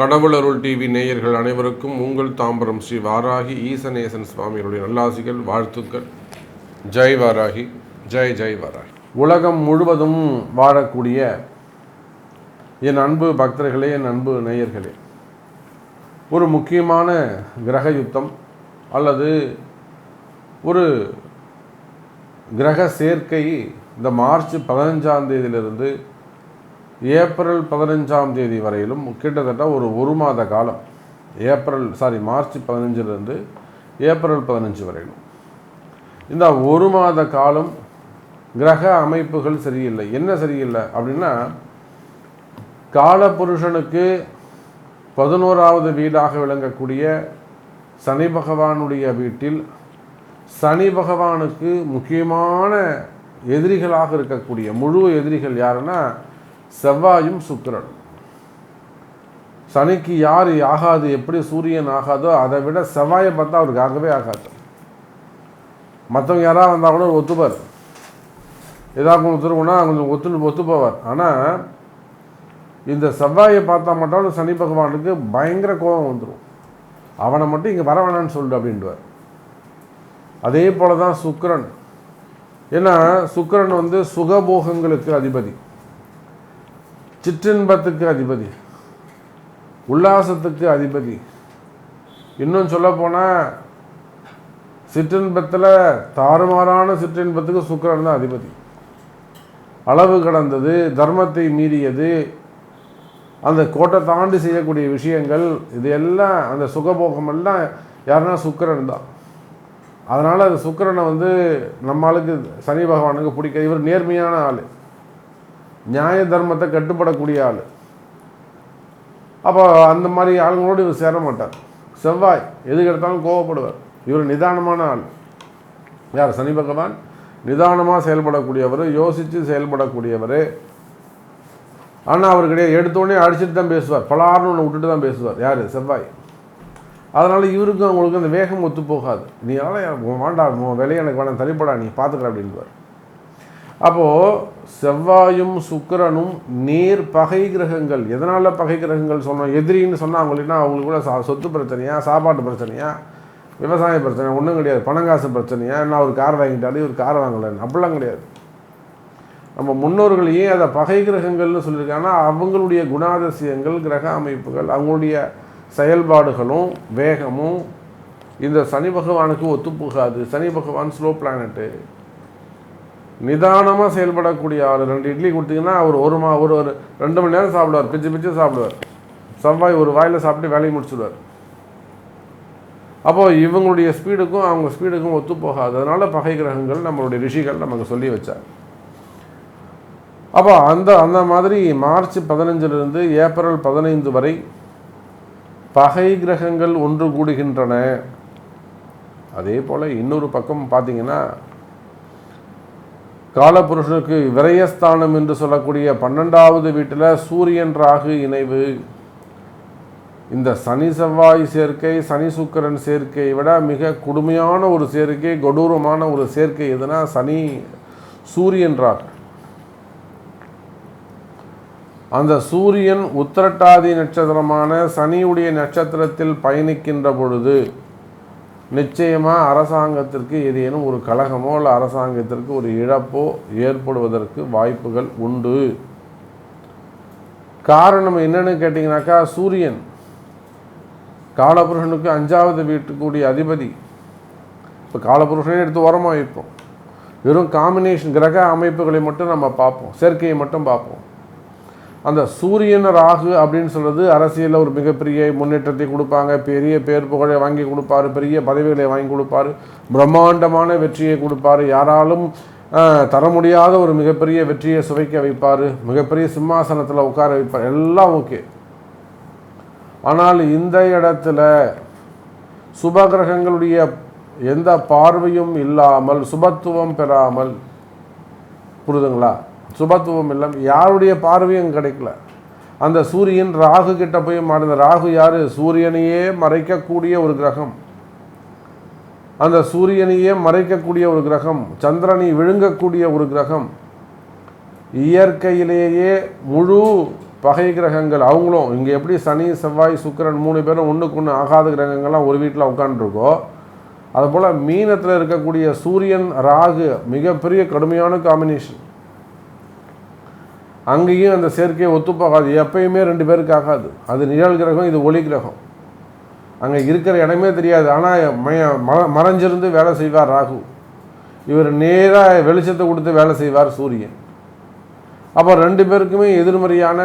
கடவுளருள் TV நேயர்கள் அனைவருக்கும் உங்கள் தாம்பரம் ஸ்ரீ வாராகி ஈசநேசன் சுவாமிகளுடைய நல்லாசிகள் வாழ்த்துக்கள். ஜெய் வாராகி ஜெய் ஜெய் வாராகி. உலகம் முழுவதும் வாழக்கூடிய என் அன்பு பக்தர்களே என் அன்பு நேயர்களே ஒரு முக்கியமான கிரக யுத்தம் அல்லது ஒரு கிரக சேர்க்கை இந்த மார்ச் பதினஞ்சாம் தேதியிலிருந்து ஏப்ரல் பதினஞ்சாம் தேதி வரையிலும் கிட்டத்தட்ட ஒரு ஒரு மாத காலம். ஏப்ரல் சாரி மார்ச் பதினஞ்சிலிருந்து ஏப்ரல் பதினஞ்சு வரையிலும். இந்த ஒரு மாத காலம் கிரக அமைப்புகள் சரியில்லை. என்ன சரியில்லை அப்படின்னா காலபுருஷனுக்கு பதினோராவது வீடாக விளங்கக்கூடிய சனி பகவானுடைய வீட்டில் சனி பகவானுக்கு முக்கியமான எதிரிகளாக இருக்கக்கூடிய முழு எதிரிகள் யாருன்னா செவ்வாயும் சுக்கிரன் சனிக்கு யார் ஆகாது எப்படி சூரியன் ஆகாதோ அதை விட செவ்வாயை பார்த்தா அவருக்கு ஆகவே ஆகாது. மற்றவங்க யாராவது வந்தால் கூட ஒத்துப்பார். ஏதாவது கொஞ்சம் கொஞ்சம் ஒத்து ஒத்து போவார் ஆனால் இந்த செவ்வாயை பார்த்தா மட்டும் சனி பகவானுக்கு பயங்கர கோபம் வந்துடும் அவனை மட்டும் இங்கே வர வேணான்னு சொல்லு அப்படின்வார் அதே போல தான் சுக்கிரன். ஏன்னா சுக்கிரன் வந்து சுகபோகங்களுக்கு அதிபதி. சிற்றின்பத்துக்கு அதிபதி உல்லாசத்துக்கு அதிபதி. இன்னும் சொல்லப்போனால் சிற்றின்பத்தில் தாறுமாறான சிற்றின்பத்துக்கு சுக்கிரன் தான் அதிபதி. அளவு கடந்தது தர்மத்தை மீறியது அந்த கோட்டை தாண்டி செய்யக்கூடிய விஷயங்கள் இது எல்லாம் அந்த சுகபோகம் எல்லாம் யாருன்னா சுக்கிரன் தான். அதனால் அது சுக்கிரனை வந்து நம்ம ஆளுக்கு சனி பகவானுக்கு பிடிக்காது. இவர் நேர்மையான ஆள். நியாய தர்மத்தை கட்டுப்படக்கூடிய ஆள். அப்போ அந்த மாதிரி ஆளுங்களோடு இவர் சேர மாட்டார். செவ்வாய் எதுக்கு எடுத்தாலும் கோவப்படுவார். இவர் நிதானமான ஆள். யார்? சனி பகவான். நிதானமாக செயல்படக்கூடியவர் யோசித்து செயல்படக்கூடியவர். ஆனால் அவர் கிடையாது எடுத்தோடனே அடிச்சுட்டு தான் பேசுவார். பலார்னு ஒன்று விட்டுட்டு தான் பேசுவார். யார்? செவ்வாய். அதனால் இவருக்கும் அவங்களுக்கு அந்த வேகம் ஒத்து போகாது. நீ அதனால் வேண்டாம் உன் வேலையை எனக்கு வேணாம் தனிப்படா நீ பார்த்துக்கலாம் அப்படின்வார் அப்போது செவ்வாயும் சுக்கிரனும் நேர் பகை கிரகங்கள். எதனால் பகை கிரகங்கள் சொன்னோம்? எதிரின்னு சொன்னால் அவங்களுக்குனா அவங்களுக்கு கூட சா சொத்து பிரச்சனையா சாப்பாட்டு பிரச்சனையா விவசாய பிரச்சனை ஒன்றும் கிடையாது. பணங்காசு பிரச்சனையா என்ன ஒரு கார் வாங்கிட்டாலே ஒரு கார் வாங்கலன்னு. அப்படிலாம் கிடையாது. நம்ம முன்னோர்கள் ஏன் அதை பகை கிரகங்கள்னு சொல்லியிருக்காங்கன்னா அவங்களுடைய குணாதிசயங்கள் கிரக அமைப்புகள் அவங்களுடைய செயல்பாடுகளும் வேகமும் இந்த சனி பகவானுக்கு ஒத்துப்போகாது சனி பகவான் ஸ்லோ பிளானட்டு நிதானமாக செயல்படக்கூடிய ஆள். ரெண்டு இட்லி கொடுத்தீங்கன்னா அவர் ஒரு மா ஒரு ஒரு ரெண்டு மணி நேரம் சாப்பிடுவார். பிச்சு பிச்சு சாப்பிடுவார். செவ்வாய் ஒரு வாயில் சாப்பிட்டு வேலையை முடிச்சுடுவார் அப்போது இவங்களுடைய ஸ்பீடுக்கும் அவங்க ஸ்பீடுக்கும் ஒத்து போகாது. அதனால் பகை கிரகங்கள் நம்மளுடைய ரிஷிகள் நமக்கு சொல்லி வச்சார். அப்போ அந்த அந்த மாதிரி மார்ச் பதினஞ்சிலிருந்து ஏப்ரல் பதினைந்து வரை பகை கிரகங்கள் ஒன்று கூடுகின்றன. அதே போல் இன்னொரு பக்கம் பார்த்தீங்கன்னா காலபுருஷனுக்கு விரயஸ்தானம் என்று சொல்லக்கூடிய பன்னெண்டாவது வீட்டில் சூரியன் ராகு இணைவு. இந்த சனி செவ்வாய் சேர்க்கை சனி சுக்கரன் சேர்க்கையை விட மிக கொடுமையான ஒரு சேர்க்கை கொடூரமான ஒரு சேர்க்கை எதுனா சனி சூரியன் ராகு. அந்த சூரியன் உத்திரட்டாதி நட்சத்திரமான சனியுடைய நட்சத்திரத்தில் பயணிக்கின்ற பொழுது நிச்சயமாக அரசாங்கத்திற்கு ஏதேனும் ஒரு கழகமோ இல்லை அரசாங்கத்திற்கு ஒரு இழப்போ ஏற்படுவதற்கு வாய்ப்புகள் உண்டு. காரணம் என்னன்னு கேட்டிங்கனாக்கா சூரியன் காலபுருஷனுக்கு அஞ்சாவது வீட்டுக்குரிய அதிபதி. இப்போ காலபுருஷனே எடுத்து உரமாக வைப்போம். வெறும் காம்பினேஷன் கிரக அமைப்புகளை மட்டும் நம்ம பார்ப்போம். சேர்க்கையை மட்டும் பார்ப்போம். அந்த சூரியன் ராகு அப்படின்னு சொல்கிறது அரசியலில் ஒரு மிகப்பெரிய முன்னேற்றத்தை கொடுப்பாங்க. பெரிய பேர் புகழை வாங்கி கொடுப்பாரு பெரிய பதவிகளை வாங்கி கொடுப்பாரு பிரம்மாண்டமான வெற்றியை கொடுப்பாரு. யாராலும் தர முடியாத ஒரு மிகப்பெரிய வெற்றியை சுவைக்க வைப்பார். மிகப்பெரிய சிம்மாசனத்தில் உட்கார வைப்பார். எல்லாம் ஓகே. ஆனால் இந்த இடத்துல சுபகிரகங்களுடைய எந்த பார்வையும் இல்லாமல் சுபத்துவம் பெறாமல் புரிதுங்களா? சுபத்துவம் இல்லை யாருடைய பார்வையும் கிடைக்கல. அந்த சூரியன் ராகு கிட்ட போய் மாறின ராகு யார்? சூரியனையே மறைக்கக்கூடிய ஒரு கிரகம். அந்த சூரியனையே மறைக்கக்கூடிய ஒரு கிரகம். சந்திரனை விழுங்கக்கூடிய ஒரு கிரகம். இயற்கையிலேயே முழு பகை கிரகங்கள் அவங்களும். இங்கே எப்படி சனி செவ்வாய் சுக்கிரன் மூணு பேரும் ஒன்றுக்கு ஒன்று ஆகாத கிரகங்கள்லாம் ஒரு வீட்டில் உட்காந்துருக்கோ அதுபோல் மீனத்தில் இருக்கக்கூடிய சூரியன் ராகு மிகப்பெரிய கடுமையான காம்பினேஷன் அங்கேயும் அந்த சேர்க்கையை ஒத்துப்போகாது. எப்பயுமே ரெண்டு பேருக்கு ஆகாது. அது நிழல் கிரகம் இது ஒளி கிரகம். அங்கே இருக்கிற இடமே தெரியாது. ஆனால் மறைஞ்சிருந்து வேலை செய்வார் ராகு. இவர் நேராக வெளிச்சத்தை கொடுத்து வேலை செய்வார் சூரியன். அப்போ ரெண்டு பேருக்குமே எதிர்மறையான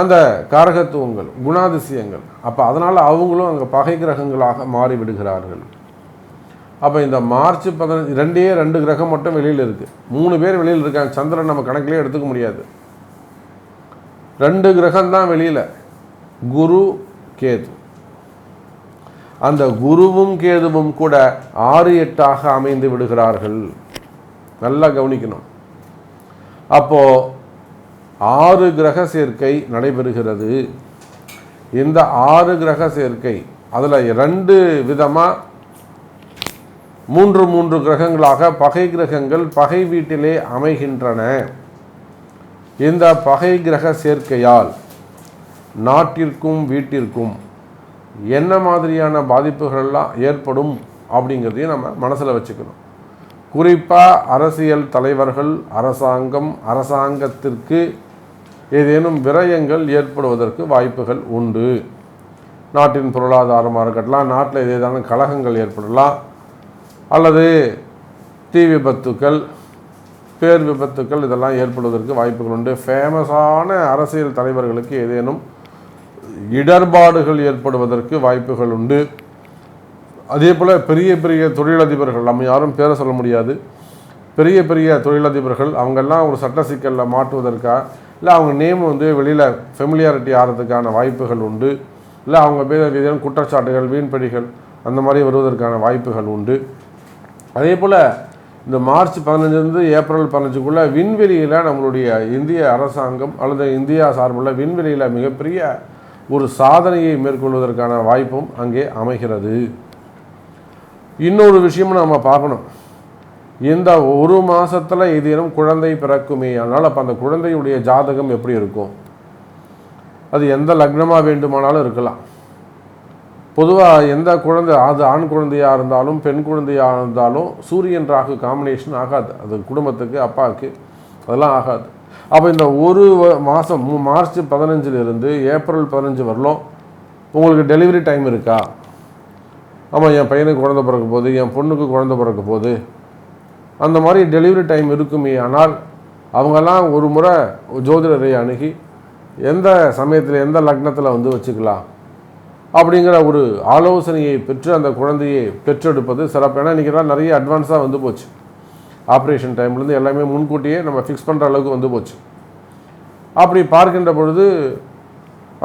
அந்த காரகத்துவங்கள் குணாதிசயங்கள். அப்போ அதனால் அவங்களும் அங்கே பகை கிரகங்களாக மாறிவிடுகிறார்கள். அப்போ இந்த மார்ச் பதினஞ்சு ரெண்டே ரெண்டு கிரகம் மட்டும் வெளியில் இருக்குது மூணு பேர் வெளியில் இருக்காங்க. சந்திரன் நம்ம கணக்கிலே எடுத்துக்க முடியாது. ரெண்டு கிரகம் தான் வெளியில். குரு கேது. அந்த குருவும் கேதுவும் கூட ஆறு எட்டாக அமைந்து விடுகிறார்கள். நல்லா கவனிக்கணும். அப்போது ஆறு கிரக சேர்க்கை நடைபெறுகிறது. இந்த ஆறு கிரக சேர்க்கை அதில் ரெண்டு விதமாக மூன்று மூன்று கிரகங்களாக பகை கிரகங்கள் பகை வீட்டிலே அமைகின்றன. இந்த பகை கிரக சேர்க்கையால் நாட்டிற்கும் வீட்டிற்கும் என்ன மாதிரியான பாதிப்புகள்லாம் ஏற்படும் அப்படிங்கிறதையும் நம்ம மனசில் வச்சுக்கணும். குறிப்பாக அரசியல் தலைவர்கள் அரசாங்கம் அரசாங்கத்திற்கு ஏதேனும் விரயங்கள் ஏற்படுவதற்கு வாய்ப்புகள் உண்டு. நாட்டின் பொருளாதாரமாக இருக்கட்டலாம் நாட்டில் ஏதேதான கழகங்கள் ஏற்படலாம் அல்லது தீ விபத்துக்கள் பேர் விபத்துக்கள் இதெல்லாம் ஏற்படுவதற்கு வாய்ப்புகள் உண்டு. ஃபேமஸான அரசியல் தலைவர்களுக்கு ஏதேனும் இடர்பாடுகள் ஏற்படுவதற்கு வாய்ப்புகள் உண்டு. அதே போல் பெரிய பெரிய தொழிலதிபர்கள் நம்ம யாரும் பேர சொல்ல முடியாது. பெரிய பெரிய தொழிலதிபர்கள் அவங்கெல்லாம் ஒரு சட்ட சிக்கலில் மாட்டுவதற்காக இல்லை அவங்க நேம் வந்து வெளியில் ஃபெமிலியாரிட்டி ஆகிறதுக்கான வாய்ப்புகள் உண்டு. இல்லை அவங்க பேர் ஏதேனும் குற்றச்சாட்டுகள் வீண்படிகள் அந்த மாதிரி வருவதற்கான வாய்ப்புகள் உண்டு. அதே போல் இந்த மார்ச் பதினஞ்சிலிருந்து ஏப்ரல் பதினஞ்சுக்குள்ளே விண்வெளியில் நம்மளுடைய இந்திய அரசாங்கம் அல்லது இந்தியா சார்புள்ள விண்வெளியில் மிகப்பெரிய ஒரு சாதனையை மேற்கொள்வதற்கான வாய்ப்பும் அங்கே அமைகிறது. இன்னொரு விஷயமும் நம்ம பார்க்கணும். இந்த ஒரு மாதத்தில் ஏதேனும் குழந்தை பிறக்குமே அதனால் அப்போ அந்த குழந்தையுடைய ஜாதகம் எப்படி இருக்கும்? அது எந்த லக்னமாக வேண்டுமானாலும் இருக்கலாம். பொதுவாக எந்த குழந்தை அது ஆண் குழந்தையாக இருந்தாலும் பெண் குழந்தையாக இருந்தாலும் சூரியன் ராகு காம்பினேஷன் ஆகாது. அது குடும்பத்துக்கு அப்பாவுக்கு அதெல்லாம் ஆகாது. அப்போ இந்த ஒரு மாதம் மார்ச் பதினஞ்சிலிருந்து ஏப்ரல் பதினஞ்சு வரலும் உங்களுக்கு டெலிவரி டைம் இருக்கா? ஆமாம் என் பையனுக்கு குழந்த பிறக்க போகுது என் பொண்ணுக்கு குழந்த பிறக்க போகுது. அந்த மாதிரி டெலிவரி டைம் இருக்குமே ஆனால் அவங்கெல்லாம் ஒரு முறை ஜோதிடரை அணுகி எந்த சமயத்தில் எந்த லக்னத்தில் வந்து வச்சுக்கலாம்? அப்படிங்கிற ஒரு ஆலோசனையை பெற்று அந்த குழந்தையை பெற்றெடுப்பது சிறப்பு. ஏன்னா இன்றைக்கி தான் நிறைய அட்வான்ஸாக வந்து போச்சு. ஆப்ரேஷன் டைம்லேருந்து எல்லாமே முன்கூட்டியே நம்ம ஃபிக்ஸ் பண்ணுற அளவுக்கு வந்து போச்சு. அப்படி பார்க்கின்ற பொழுது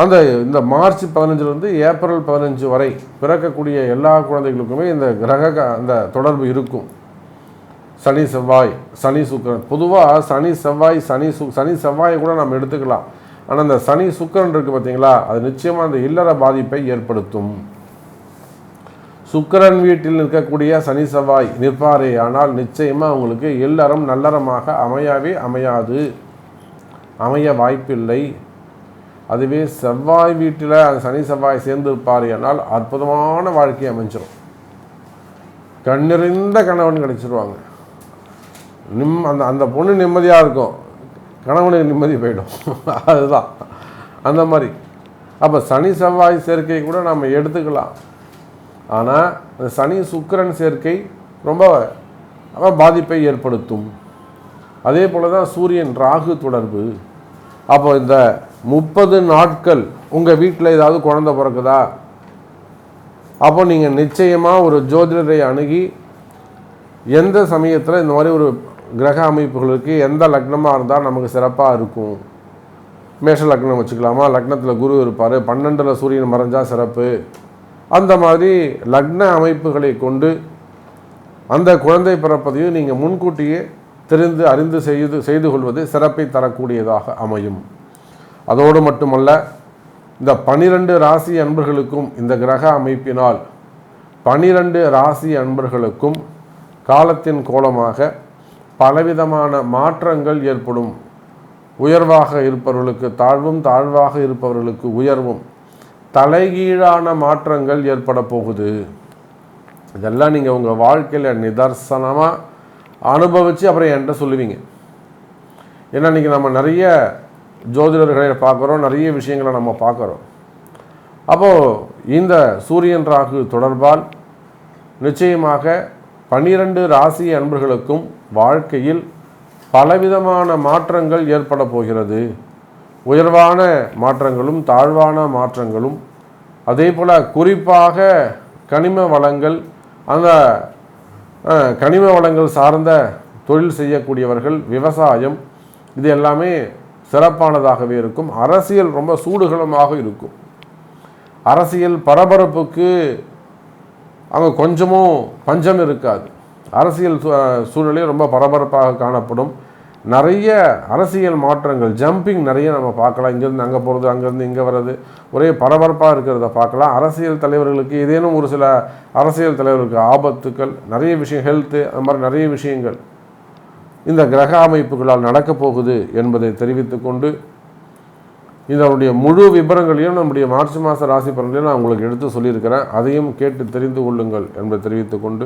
அந்த இந்த மார்ச் பதினஞ்சுலேருந்து ஏப்ரல் பதினஞ்சு வரை பிறக்கக்கூடிய எல்லா குழந்தைகளுக்குமே இந்த கிரக அந்த தொடர்பு இருக்கும். சனி செவ்வாய் சனி சுக்கரன். பொதுவாக சனி செவ்வாய் சனி சு சனி செவ்வாயை கூட நம்ம எடுத்துக்கலாம். ஆனால் அந்த சனி சுக்கரன் இருக்குது பார்த்தீங்களா அது நிச்சயமாக அந்த இல்லற பாதிப்பை ஏற்படுத்தும். சுக்கரன் வீட்டில் நிற்கக்கூடிய சனி செவ்வாய் நிற்பாரே ஆனால் நிச்சயமாக அவங்களுக்கு இல்லறம் நல்லறமாக அமையாவே அமையாது. அமைய வாய்ப்பில்லை. அதுவே செவ்வாய் வீட்டில் அந்த சனி செவ்வாய் சேர்ந்து ஆனால் அற்புதமான வாழ்க்கை அமைஞ்சிடும் கண்ணிறைந்த கணவன் கிடைச்சிருவாங்க. நிம் அந்த அந்த பொண்ணு நிம்மதியாக இருக்கும். கணவனுக்கு நிம்மதி போயிடும். அதுதான். அந்த மாதிரி. அப்போ சனி செவ்வாய் சேர்க்கை கூட நம்ம எடுத்துக்கலாம். ஆனால் அந்த சனி சுக்கரன் சேர்க்கை ரொம்ப பாதிப்பை ஏற்படுத்தும். அதே போல் தான் சூரியன் ராகு தொடர்பு. அப்போ இந்த முப்பது நாட்கள் உங்கள் வீட்டில் ஏதாவது குழந்த பிறக்குதா? அப்போ நீங்கள் நிச்சயமாக ஒரு ஜோதிடரை அணுகி எந்த சமயத்தில் இந்த மாதிரி ஒரு கிரக அமைப்புகளுக்கு எந்த லக்னமாக இருந்தால் நமக்கு சிறப்பாக இருக்கும். மேஷ லக்னம் வச்சுக்கலாமா? லக்னத்தில் குரு இருப்பார். பன்னெண்டில் சூரியன் மறைஞ்சால் சிறப்பு. அந்த மாதிரி லக்ன அமைப்புகளை கொண்டு அந்த குழந்தை பிறப்பதையும் நீங்கள் முன்கூட்டியே தெரிந்து அறிந்து செய்து செய்து கொள்வது சிறப்பை தரக்கூடியதாக அமையும். அதோடு மட்டுமல்ல இந்த பனிரெண்டு ராசி அன்பர்களுக்கும் இந்த கிரக அமைப்பினால் பனிரெண்டு ராசி அன்பர்களுக்கும் காலத்தின் கோலமாக பலவிதமான மாற்றங்கள் ஏற்படும். உயர்வாக இருப்பவர்களுக்கு தாழ்வும் தாழ்வாக இருப்பவர்களுக்கு உயர்வும். தலைகீழான மாற்றங்கள் ஏற்பட போகுது. இதெல்லாம் நீங்கள் உங்கள் வாழ்க்கையில் நிதர்சனமாக அனுபவித்து அப்புறம் என்கிட்ட சொல்லுவீங்க. ஏன்னா இன்றைக்கி நம்ம நிறைய ஜோதிடர்களை பார்க்குறோம் நிறைய விஷயங்களை நம்ம பார்க்குறோம். அப்போது இந்த சூரியன் ராகு தொடர்பால் நிச்சயமாக பன்னிரண்டு ராசி அன்பர்களுக்கும் வாழ்க்கையில் பலவிதமான மாற்றங்கள் ஏற்பட போகிறது. உயர்வான மாற்றங்களும் தாழ்வான மாற்றங்களும் அதே போல் குறிப்பாக கனிம வளங்கள் அந்த கனிம வளங்கள் சார்ந்த தொழில் செய்யக்கூடியவர்கள் விவசாயம் இது எல்லாமே சிறப்பானதாகவே இருக்கும். அரசியல் ரொம்ப சூடுகளமாக இருக்கும். அரசியல் பரபரப்புக்கு அங்கே கொஞ்சமும் பஞ்சம் இருக்காது. அரசியல் சூழ்நிலையும் ரொம்ப பரபரப்பாக காணப்படும். நிறைய அரசியல் மாற்றங்கள் ஜம்பிங் நிறைய நம்ம பார்க்கலாம். இங்கேருந்து அங்கே போகிறது அங்கேருந்து இங்கே வர்றது ஒரே பரபரப்பாக இருக்கிறத பார்க்கலாம். அரசியல் தலைவர்களுக்கு ஏதேனும் ஒரு சில அரசியல் தலைவர்களுக்கு ஆபத்துக்கள் நிறைய விஷயம் ஹெல்த்து அந்த மாதிரி நிறைய விஷயங்கள் இந்த கிரக அமைப்புகளால் நடக்கப் போகுது என்பதை தெரிவித்துக்கொண்டு இதனுடைய முழு விவரங்களையும் நம்முடைய மார்ச் மாத ராசி பலன்களையும் நான் உங்களுக்கு எடுத்து சொல்லியிருக்கிறேன். அதையும் கேட்டு தெரிந்து கொள்ளுங்கள் என்பதை தெரிவித்துக்கொண்டு